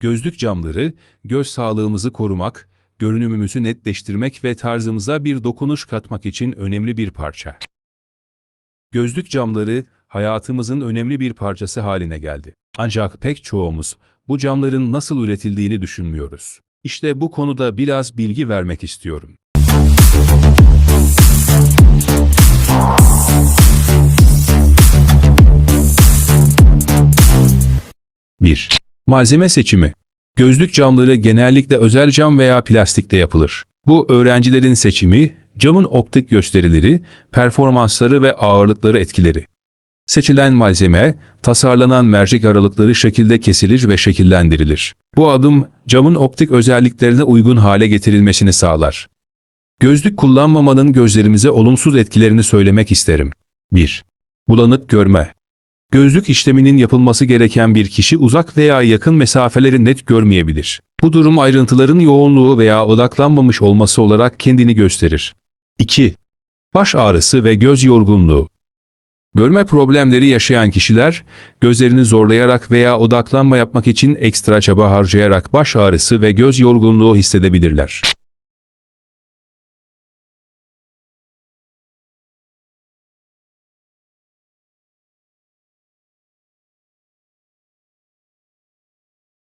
Gözlük camları, göz sağlığımızı korumak, görünümümüzü netleştirmek ve tarzımıza bir dokunuş katmak için önemli bir parça. Gözlük camları, hayatımızın önemli bir parçası haline geldi. Ancak pek çoğumuz, bu camların nasıl üretildiğini düşünmüyoruz. İşte bu konuda biraz bilgi vermek istiyorum. 1. Malzeme seçimi. Gözlük camları genellikle özel cam veya plastikte yapılır. Bu öğrencilerin seçimi, camın optik gösterileri, performansları ve ağırlıkları etkileri. Seçilen malzeme, tasarlanan mercek aralıkları şekilde kesilir ve şekillendirilir. Bu adım, camın optik özelliklerine uygun hale getirilmesini sağlar. Gözlük kullanmamanın gözlerimize olumsuz etkilerini söylemek isterim. 1. Bulanık görme. Gözlük işleminin yapılması gereken bir kişi uzak veya yakın mesafeleri net görmeyebilir. Bu durum ayrıntıların yoğunluğu veya odaklanmamış olması olarak kendini gösterir. 2. Baş ağrısı ve göz yorgunluğu. Görme problemleri yaşayan kişiler, gözlerini zorlayarak veya odaklanma yapmak için ekstra çaba harcayarak baş ağrısı ve göz yorgunluğu hissedebilirler.